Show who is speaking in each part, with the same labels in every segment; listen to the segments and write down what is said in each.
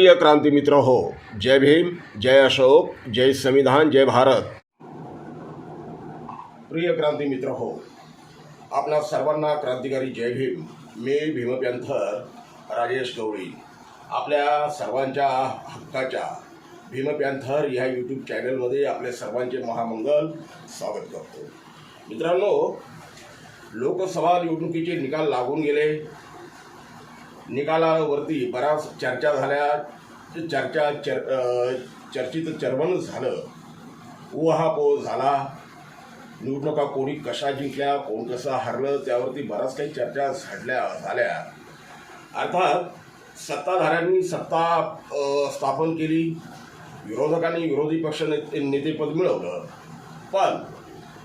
Speaker 1: प्रिय क्रांती मित्र हो जय भीम जय अशोक जय संविधान जय भारत. प्रिय क्रांती मित्र हो आपल्या सर्वांना क्रांतिकारी जय भीम मी भीमपॅन्थर राजेश गवळी. आपल्या सर्वांच्या हक्काच्या भीमप्यांथर ह्या यूट्यूब चॅनलमध्ये आपले सर्वांचे महामंगल स्वागत करतो. मित्रांनो लोकसभा निवडणुकीचे निकाल लागून गेले. निकालावरती बराच चर्चा झाल्या. चर्चा चर अ, चर्चित चर्वण झालं उहापोह झाला. निवडणुका कोणी कशा जिंकल्या कोण कसं हरलं त्यावरती बऱ्याच काही चर्चा झाडल्या झाल्या. अर्थात सत्ताधाऱ्यांनी सत्ता स्थापन केली विरोधकांनी विरोधी पक्ष नेते नेतेपद मिळवलं. पण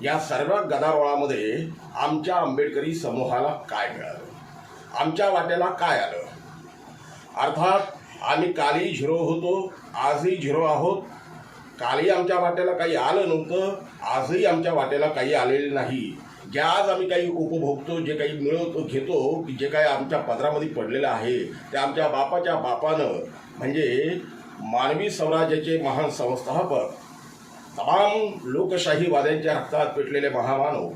Speaker 1: या सर्व गदारोळामध्ये आमच्या आंबेडकरी समूहाला काय मिळालं? आमच्या वाट्याला काय आलं? अर्थात आम्ही कालही झिरो होतो आजही झिरो आहोत. कालही आमच्या वाट्याला काही आलं नव्हतं आजही आमच्या वाट्याला काही आलेलं नाही. जे आज आम्ही काही उपभोगतो जे काही मिळवतो घेतो की जे काही आमच्या पदरामध्ये पडलेलं आहे ते आमच्या बापाच्या बापानं म्हणजे मानवी स्वराज्याचे महान संस्थापक तमाम लोकशाहीवाद्यांच्या रक्तात पेटलेले महामानव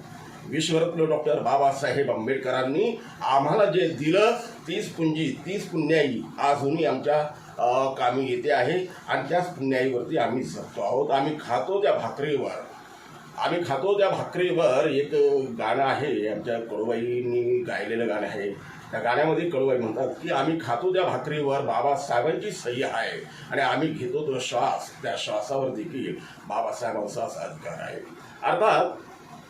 Speaker 1: विश्वरत्न डॉक्टर बाबासाहेब आंबेडकरांनी आम्हाला जे दिलं तीच पुंजी तीच पुण्याई अजूनही आमच्या कामी येते आहे. आणि त्याच पुण्याईवरती आम्ही जगतो आहोत. आम्ही खातो त्या भाकरीवर. आम्ही खातो त्या भाकरीवर एक गाणं आहे आमच्या कडूबाईंनी गायलेलं गाणं आहे. त्या गाण्यामध्ये कडूबाई म्हणतात की आम्ही खातो त्या भाकरीवर बाबासाहेबांची सही आहे. आणि आम्ही घेतो तो श्वास. त्या श्वासावर देखील बाबासाहेबांचाच अधिकार आहे. अर्थात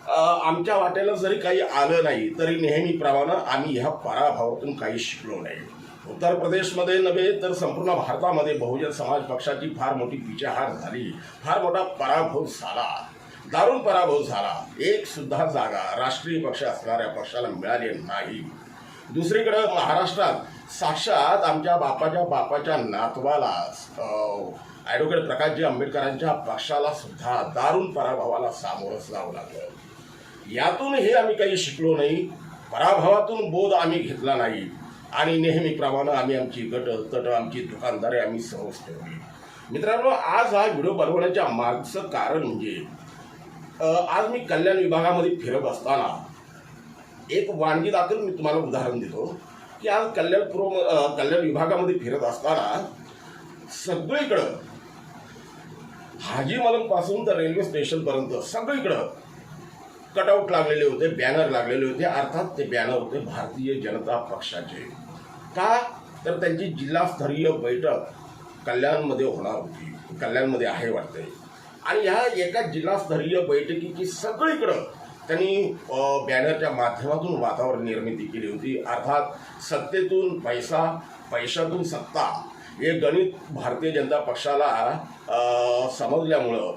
Speaker 1: आमच्या वाट्याला जरी काही आलं नाही तरी नेहमीप्रमाणे आम्ही ह्या पराभवातून काही शिकलो नाही. उत्तर प्रदेशमध्ये नव्हे तर संपूर्ण भारतामध्ये बहुजन समाज पक्षाची फार मोठी पिछाहार झाली. फार मोठा पराभव झाला. दारुण पराभव झाला. एक सुद्धा जागा राष्ट्रीय पक्ष असणाऱ्या पक्षाला मिळाली नाही. दुसरीकडे महाराष्ट्रात साक्षात आमच्या बापाच्या बापाच्या नातवाला ॲडव्होकेट प्रकाशजी आंबेडकरांच्या पक्षाला सुद्धा दारुण पराभवाला सामोरं जावं लागलं. यातून हे आम्ही काही शिकलो नाही. पराभवातून बोध आम्ही घेतला नाही. आणि नेहमीप्रमाणे आम्ही आमची गट तट आमची दुकानदारे आम्ही सहज ठेवली. मित्रांनो आज हा व्हिडिओ बनवण्याच्या मागचं कारण म्हणजे आज मी कल्याण विभागामध्ये फिरत असताना एक वानगी दाखल मी तुम्हाला उदाहरण देतो. की आज कल्याण पूर्व कल्याण विभागामध्ये फिरत असताना सगळीकडं हाजी पासून तर रेल्वे स्टेशनपर्यंत सगळीकडं कटआउट लागलेले होते बॅनर लागलेले होते अर्थात ते बॅनर होते भारतीय जनता पक्षाचे. का? तर त्यांची जिल्हास्तरीय बैठक कल्याणमध्ये होणार होती. कल्याणमध्ये आहे वाटते आणि ह्या एका जिल्हास्तरीय बैठकीची सगळीकडं त्यांनी बॅनरच्या माध्यमातून वातावरण निर्मिती केली होती. अर्थात सत्तेतून पैसा पैशातून सत्ता हे गणित भारतीय जनता पक्षाला समजल्यामुळं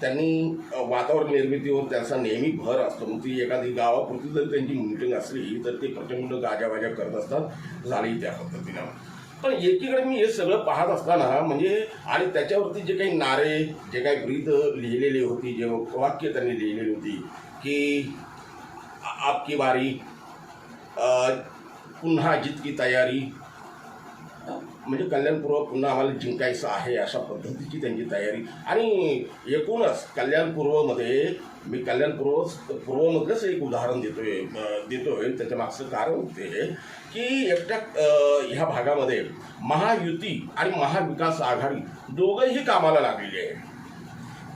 Speaker 1: त्यांनी वातावरण निर्मितीवर त्यांचा नेहमी भर असतो. मग ती एखादी गावापुरती जर त्यांची मिटिंग असली तर ते प्रचंड गाजावाजा करत असतात. झाली त्या पद्धतीनं पण एकीकडे मी हे सगळं पाहत असताना म्हणजे आणि त्याच्यावरती जे काही नारे जे काही ब्रीद लिहिलेली होती जे वाक्य त्यांनी लिहिलेली होती की आपकी बारी पुन्हा जितकी तयारी म्हणजे कल्याणपूर्व पुन्हा आम्हाला जिंकायचं आहे अशा पद्धतीची त्यांची तयारी. आणि एकूणच कल्याणपूर्वमध्ये मी कल्याणपूर्व पूर्वमधलंच एक उदाहरण देतोय देतोय त्याच्या मागचं कारण ते की एकट्या ह्या भागामध्ये महायुती आणि महाविकास आघाडी दोघंही कामाला लागलेली आहे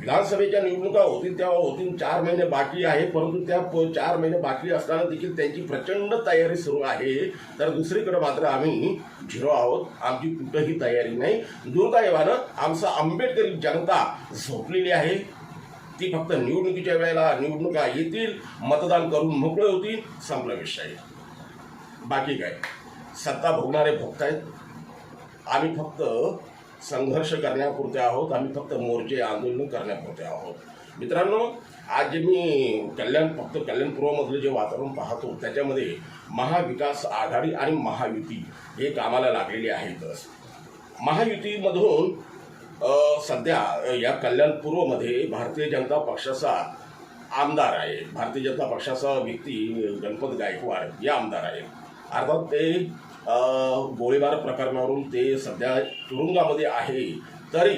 Speaker 1: विधानसभेच्या निवडणुका होतील तेव्हा होतील चार महिने बाकी आहे परंतु त्या प- चार महिने बाकी असताना देखील त्यांची प्रचंड तयारी सुरू आहे. तर दुसरीकडे मात्र आम्ही झिरो आहोत आमची कुठंही तयारी नाही. दुर्दैवानं आमचं आंबेडकरी जनता झोपलेली आहे. ती फक्त निवडणुकीच्या वेळेला निवडणुका येतील मतदान करून मोकळे होतील संपला विषय. बाकी काय? सत्ता भोगणारे भोगतायत आम्ही फक्त संघर्ष करण्यापुरते आहोत. आम्ही फक्त मोर्चे आंदोलन करण्यापुरते आहोत. मित्रांनो आज जे मी कल्याण फक्त कल्याण पूर्वमधलं जे वातावरण पाहतो त्याच्यामध्ये महाविकास आघाडी आणि महायुती हे कामाला लागलेले आहेतच महायुतीमधून सध्या या कल्याण पूर्वमध्ये भारतीय जनता पक्षाचा आमदार आहे. भारतीय जनता पक्षाचा व्यक्ती गणपत गायकवाड या आमदार आहेत. अर्थात ते गोळीबार प्रकरणावरून ते सध्या तुरुंगामध्ये आहे. तरी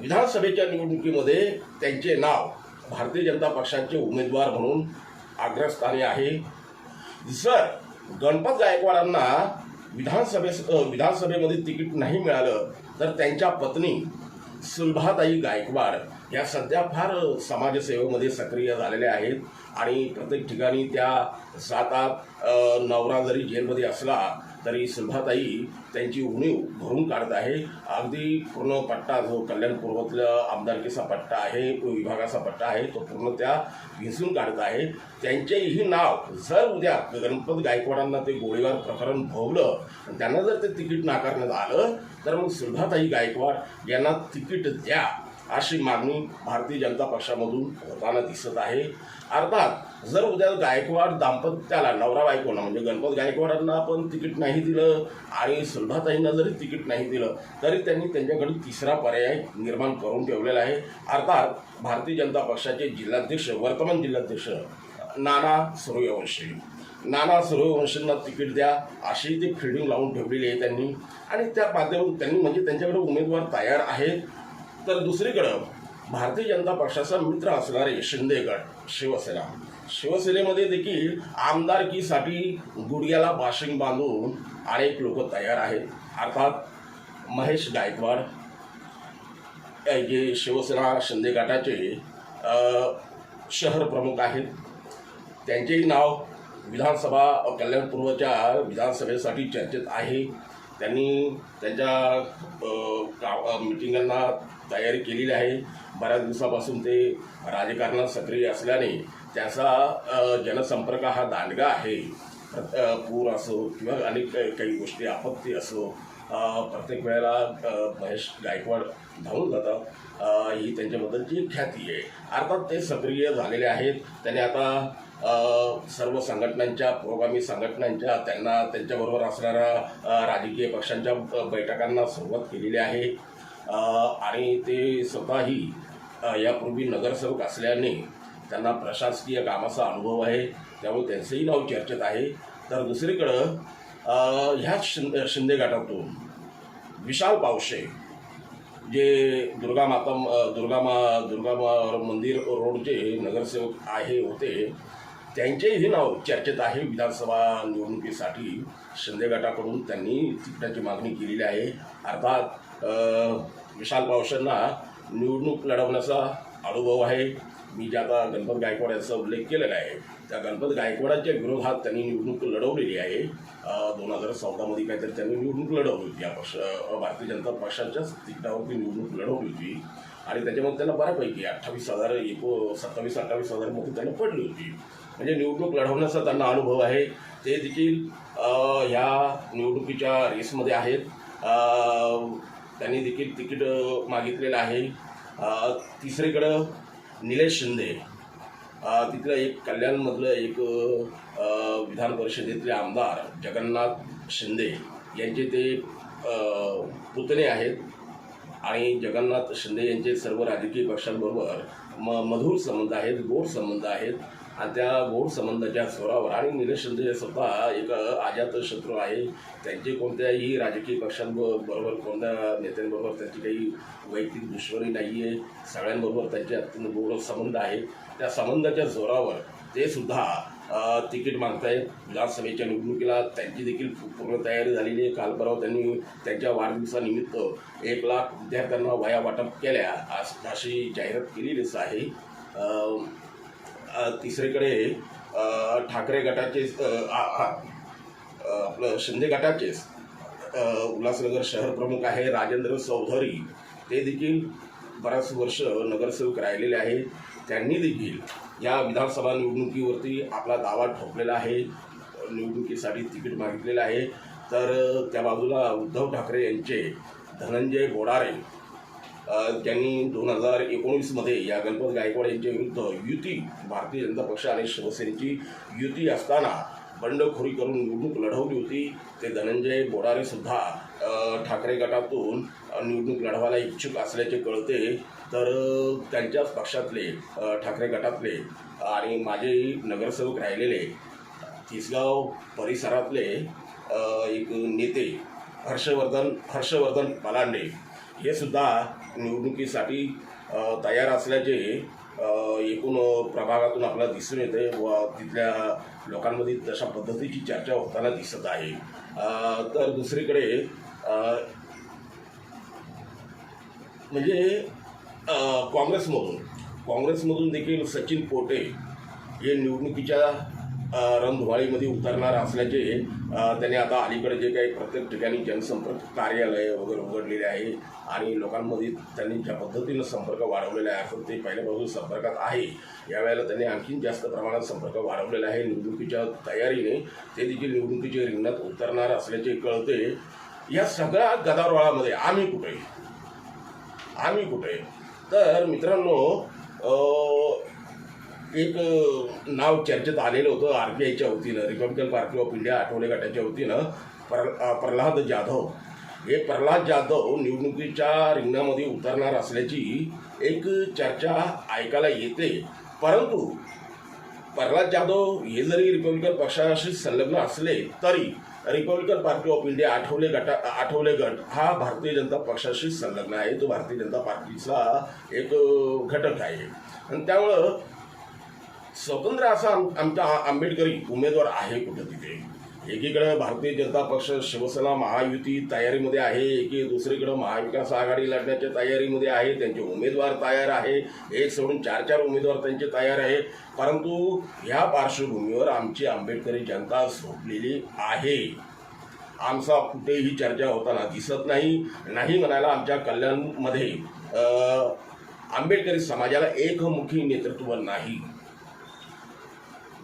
Speaker 1: विधानसभेच्या निवडणुकीमध्ये त्यांचे नाव भारतीय जनता पक्षाचे उमेदवार म्हणून अग्रस्थानी आहे. जर गणपत गायकवाडांना विधानसभे विधानसभेमध्ये तिकीट नाही मिळालं तर त्यांच्या पत्नी सुलभाताई गायकवाड या सध्या फार समाजसेवेमध्ये सक्रिय झालेल्या आहेत. आणि प्रत्येक ठिकाणी त्या जातात आठ नवरा जरी जेलमध्ये असला तरी सुलभाताई त्यांची उणीव भरून काढत आहे. अगदी पूर्ण पट्टा जो कल्याण पूर्वातल्या आमदारकीचा पट्टा आहे विभागाचा पट्टा आहे तो पूर्ण त्या भिसून काढत आहे. त्यांचेही नाव जर उद्या गणपत गायकवाडांना ते गोळीबार प्रकरण भोवलं आणि त्यांना जर ते तिकीट नाकारण्यात आलं तर मग सुलभाताई गायकवाड यांना तिकीट द्या अशी मागणी भारतीय जनता पक्षामधून होताना दिसत आहे. अर्थात जर उद्या गायकवाड दाम्पत्याला नवरा बायकोना म्हणजे गणपत गायकवाडांना पण तिकीट नाही दिलं आणि सुलभाताईंना जरी तिकीट नाही दिलं तरी त्यांनी त्यांच्याकडे तिसरा पर्याय निर्माण करून ठेवलेला आहे. अर्थात भारतीय जनता पक्षाचे जिल्हाध्यक्ष वर्तमान जिल्हाध्यक्ष नाना सूर्यवंशी नाना सूर्यवंशींना तिकीट द्या अशी ती फिल्डिंग लावून ठेवलेली आहे त्यांनी. आणि त्या माध्यमातून त्यांनी म्हणजे त्यांच्याकडे उमेदवार तयार आहेत. तर दुसरीकडं भारतीय जनता पक्षाचा मित्र असणारे शिंदे गट शिवसेना. शिवसेनेमध्ये देखील आमदारकीसाठी गुडघ्याला बाशिंग बांधून अनेक लोक तयार आहेत. अर्थात महेश गायकवाड जे शिवसेना शिंदे गटाचे शहर प्रमुख आहेत. त्यांचेही नाव विधानसभा कल्याणपूर्वच्या कल्याण पूर्वच्या विधानसभेसाठी चर्चेत आहे. त्यांनी त्यांच्या मिटिंगांना तयारी केलेली आहे. बऱ्याच दिवसापासून ते राजकारणात सक्रिय असल्याने त्याचा जनसंपर्क हा दांडगा आहे. पूर असो किंवा अनेक काही गोष्टी आपत्ती असो प्रत्येक वेळेला महेश गायकवाड धावून जातात. ही त्यांच्याबद्दलची ख्याती आहे. अर्थात ते सक्रिय झालेले आहेत. त्यांनी आता सर्व संघटनांच्या पुरोगामी संघटनांच्या त्यांना त्यांच्याबरोबर असणाऱ्या राजकीय पक्षांच्या बैठकांना सुरुवात केलेली आहे. आणि ते स्वतःही यापूर्वी नगरसेवक असल्याने त्यांना प्रशासकीय कामाचा अनुभव आहे. त्यामुळे त्यांचंही नाव चर्चेत आहे. तर दुसरीकडं ह्याच शिंदे शिंदे गटातून विशाल पावशे जे दुर्गा माता दुर्गा मा दुर्गा मा मंदिर रोडचे नगरसेवक आहे होते त्यांचेही नाव चर्चेत आहे. विधानसभा निवडणुकीसाठी शिंदे गटाकडून त्यांनी तिकिटाची मागणी केलेली आहे. अर्थात विशाल पावशांना निवडणूक लढवण्याचा अनुभव आहे. मी जे आता गणपत गायकवाड यांचा उल्लेख केलेला आहे त्या गणपत गायकवाडांच्या विरोधात त्यांनी निवडणूक लढवलेली आहे. दोन हजार चौदामध्ये काहीतरी त्यांनी निवडणूक लढवली होती. या पक्ष भारतीय जनता पक्षाच्याच तिकिटावरती निवडणूक लढवली होती. आणि त्याच्यामध्ये त्यांना बऱ्यापैकी अठ्ठावीस हजार एको सत्तावीस अठ्ठावीस हजार मतं त्यांना पडली होती. म्हणजे निवडणूक लढवण्याचा त्यांना अनुभव आहे. ते देखील ह्या निवडणुकीच्या रेसमध्ये आहेत. त्यांनी देखील तिकीट मागितलेलं आहे. तिसरीकडं निलेश शिंदे. तिथलं एक कल्याणमधलं एक विधान परिषदेतले आमदार जगन्नाथ शिंदे यांचे ते पुतणे आहेत. आणि जगन्नाथ शिंदे यांचे सर्व राजकीय पक्षांबरोबर म मधुर संबंध आहेत गोड संबंध आहेत. आणि त्या गोड संबंधाच्या स्वरावर आणि निलेश शिंदे स्वतः एक अजात शत्रू आहे. त्यांचे कोणत्याही राजकीय पक्षांबरोबर कोणत्या नेत्यांबरोबर त्यांची काही वैयक्तिक दुश्मनी नाही आहे सगळ्यांबरोबर त्यांचे अत्यंत गोड संबंध आहे. त्या संबंधाच्या जोरावर ते सुद्धा तिकीट मागतायत. विधानसभेच्या निवडणुकीला त्यांची देखील पूर्ण तयारी झालेली आहे. काल परवा त्यांनी त्यांच्या वाढदिवसानिमित्त एक लाख विद्यार्थ्यांना वया वाटप केल्या अशी जाहिरात केलेलीच आहे. तिसरीकडे ठाकरे गटाचे आ- आपलं शिंदे गटाचेच उल्हासनगर शहर प्रमुख आहे राजेंद्र चौधरी. ते देखील बराच वर्ष नगरसेवक राहिलेले आहेत त्यांनी देखील या विधानसभा निवडणुकीवरती आपला दावा ठोकलेला आहे. निवडणुकीसाठी तिकीट मागितलेलं आहे. तर त्या बाजूला उद्धव ठाकरे यांचे धनंजय बोडारे त्यांनी दोन हजार एकोणीसमध्ये या गणपत गायकवाड यांच्या विरुद्ध युती भारतीय जनता पक्ष आणि शिवसेनेची युती असताना बंडखोरी करून निवडणूक लढवली होती. ते धनंजय बोडारेसुद्धा ठाकरे गटातून निवडणूक लढवायला इच्छुक असल्याचे कळते. तर त्यांच्याच पक्षातले ठाकरे गटातले आणि माझे नगरसेवक राहिलेले तिसगाव परिसरातले एक नेते हर्षवर्धन हर्षवर्धन पलांडे हे सुद्धा निवडणुकीसाठी तयार असल्याचे एकूण प्रभागातून आपल्याला दिसून येते व तिथल्या लोकांमध्ये तशा पद्धतीची चर्चा होताना दिसत आहे. तर दुसरीकडे म्हणजे काँग्रेसमधून काँग्रेसमधून देखील सचिन पोटे हे निवडणुकीच्या रणधुवाळीमध्ये उतरणार असल्याचे त्यांनी आता अलीकडे जे काही प्रत्येक ठिकाणी जनसंपर्क कार्यालय वगैरे उघडलेले आहे आणि लोकांमध्ये त्यांनी ज्या पद्धतीनं संपर्क वाढवलेला आहे आपण ते पहिल्यापासून संपर्कात आहे यावेळेला त्यांनी आणखीन जास्त प्रमाणात संपर्क वाढवलेला आहे. निवडणुकीच्या तयारीने ते देखील निवडणुकीच्या रिंगणात उतरणार असल्याचे कळते. या सगळ्या गदारोळामध्ये आम्ही कुठे? आम्ही कुठे? तर मित्रांनो एक नाव चर्चेत आलेलं होतं आर पी आयच्या वतीनं Republican Party of India Athawale गटाच्या वतीनं पर प्रल्हाद जाधव. हे प्रल्हाद जाधव निवडणुकीच्या रिंगणामध्ये उतरणार असल्याची एक चर्चा ऐकायला येते. परंतु प्रल्हाद जाधव हे जरी रिपब्लिकन पक्षाशी संलग्न असले तरी Republican Party of India Athawale गटा आठवले गट हा भारतीय जनता पक्षाशी संलग्न आहे. तो भारतीय जनता पार्टीचा एक घटक आहे. आणि त्यामुळं स्वतंत्र असा आमच्या आंबेडकरी उमेदवार आहे कुठं तिथे? एकीकडे भारतीय जनता पक्ष शिवसेना महायुती तयारीमध्ये आहे एकी दुसरीकडे महाविकास आघाडी लढण्याच्या तयारीमध्ये आहे त्यांचे उमेदवार तयार आहे. एक सोडून चार चार उमेदवार त्यांचे तयार आहे. परंतु ह्या पार्श्वभूमीवर आमची आंबेडकरी जनता झोपलेली आहे. आमचा कुठेही चर्चा होताना दिसत नाही. नाही म्हणायला आमच्या कल्याणमध्ये आंबेडकरी समाजाला एकमुखी नेतृत्व नाही.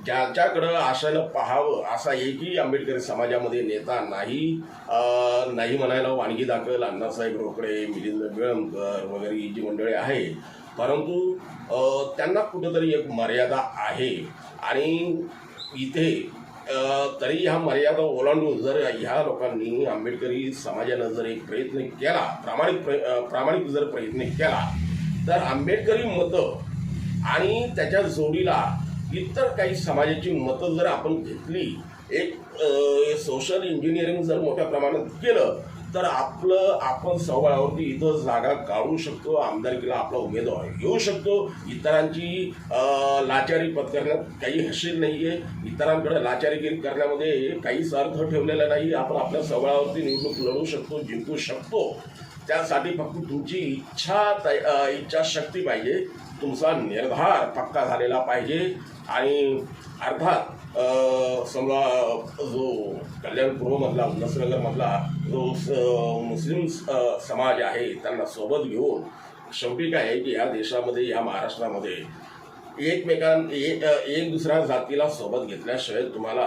Speaker 1: ज्याच्याकडं आशानं पाहावं असा एकही आंबेडकरी समाजामध्ये नेता नाही नाही म्हणायला वाणगी दाखल अण्णासाहेब रोकडे मिलिंद बिळमकर वगैरे ही जी मंडळी आहे परंतु त्यांना कुठंतरी एक मर्यादा आहे. आणि इथे तरी ह्या मर्यादा ओलांडून जर ह्या लोकांनी आंबेडकरी समाजानं जर एक प्रयत्न केला प्रामाणिक प्र प्रामाणिक जर प्रयत्न केला तर आंबेडकरी मतं आणि त्याच्या जोडीला इतर काही समाजाची मतं जर आपण घेतली एक सोशल इंजिनिअरिंग जर मोठ्या प्रमाणात केलं तर आपलं आपण सवाळावरती इथं जागा काढू शकतो आमदारकीला आपला उमेदवार घेऊ शकतो. इतरांची लाचारी पत्करण्यात काही हशील नाही आहे इतरांकडे लाचारीगिरी करण्यामध्ये काहीच अर्थ ठेवलेला नाही. आपण आपल्या सवाळावरती निवडणूक लढू शकतो जिंकू शकतो. त्यासाठी फक्त तुमची इच्छा तय- इच्छाशक्ती पाहिजे. तुमचा निर्धार पक्का झालेला पाहिजे. आणि अर्थात समजा जो कल्याण पूर्वमधला उल्हासनगरमधला जो स- मुस्लिम समाज आहे त्यांना सोबत घेऊन शेवटी काय आहे की या देशामध्ये या महाराष्ट्रामध्ये एकमेकां एक दुसऱ्या जातीला सोबत घेतल्याशिवाय तुम्हाला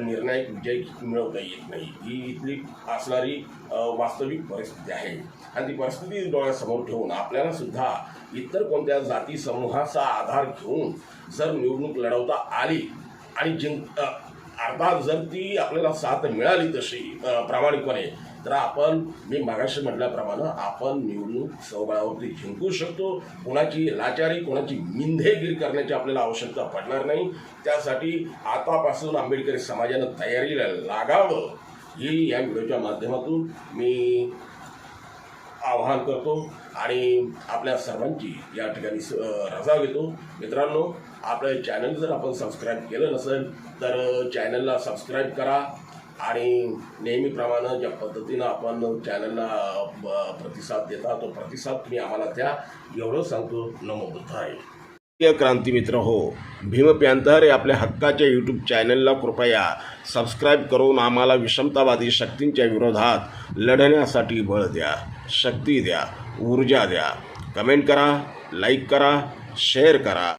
Speaker 1: निर्णायक विजय मिळवता येत नाही. ही इथली असणारी वास्तविक परिस्थिती आहे. आणि ती परिस्थिती डोळ्यासमोर ठेवून आपल्याला सुद्धा इतर कोणत्या जाती समूहाचा आधार घेऊन जर निवडणूक लढवता आली आणि जिंक अर्थात जर ती आपल्याला साथ मिळाली तशी प्रामाणिकपणे तर आपण मी मागाशी म्हटल्याप्रमाणे आपण निवडणूक सहबळावरती जिंकू शकतो. कोणाची लाचारी कोणाची मिंधेगिरी करण्याची आपल्याला आवश्यकता पडणार नाही. त्यासाठी आतापासून आंबेडकरी समाजानं तयारीला लागावं ही या व्हिडिओच्या माध्यमातून मी आवाहन करतो आणि आपल्या सर्वांची या ठिकाणी स- रजा घेतो. मित्रांनो आपलं चॅनल जर आपण सबस्क्राईब केलं नसेल तर चॅनलला सबस्क्राईब करा. आणि नेहमीप्रमाणे ज्या पद्धतीनं आपण चॅनलला प्रतिसाद देता तो प्रतिसाद तुम्ही आम्हाला द्या. एवढं सांगतो. नमो बुद्धाय. क्रांती मित्र हो भीम प्यांतर या आपल्या हक्काच्या यूट्यूब चॅनलला कृपया सबस्क्राईब करून आम्हाला विषमतावादी शक्तींच्या विरोधात लढण्यासाठी बळ द्या शक्ती द्या ऊर्जा द्या. कमेंट करा लाईक करा शेअर करा.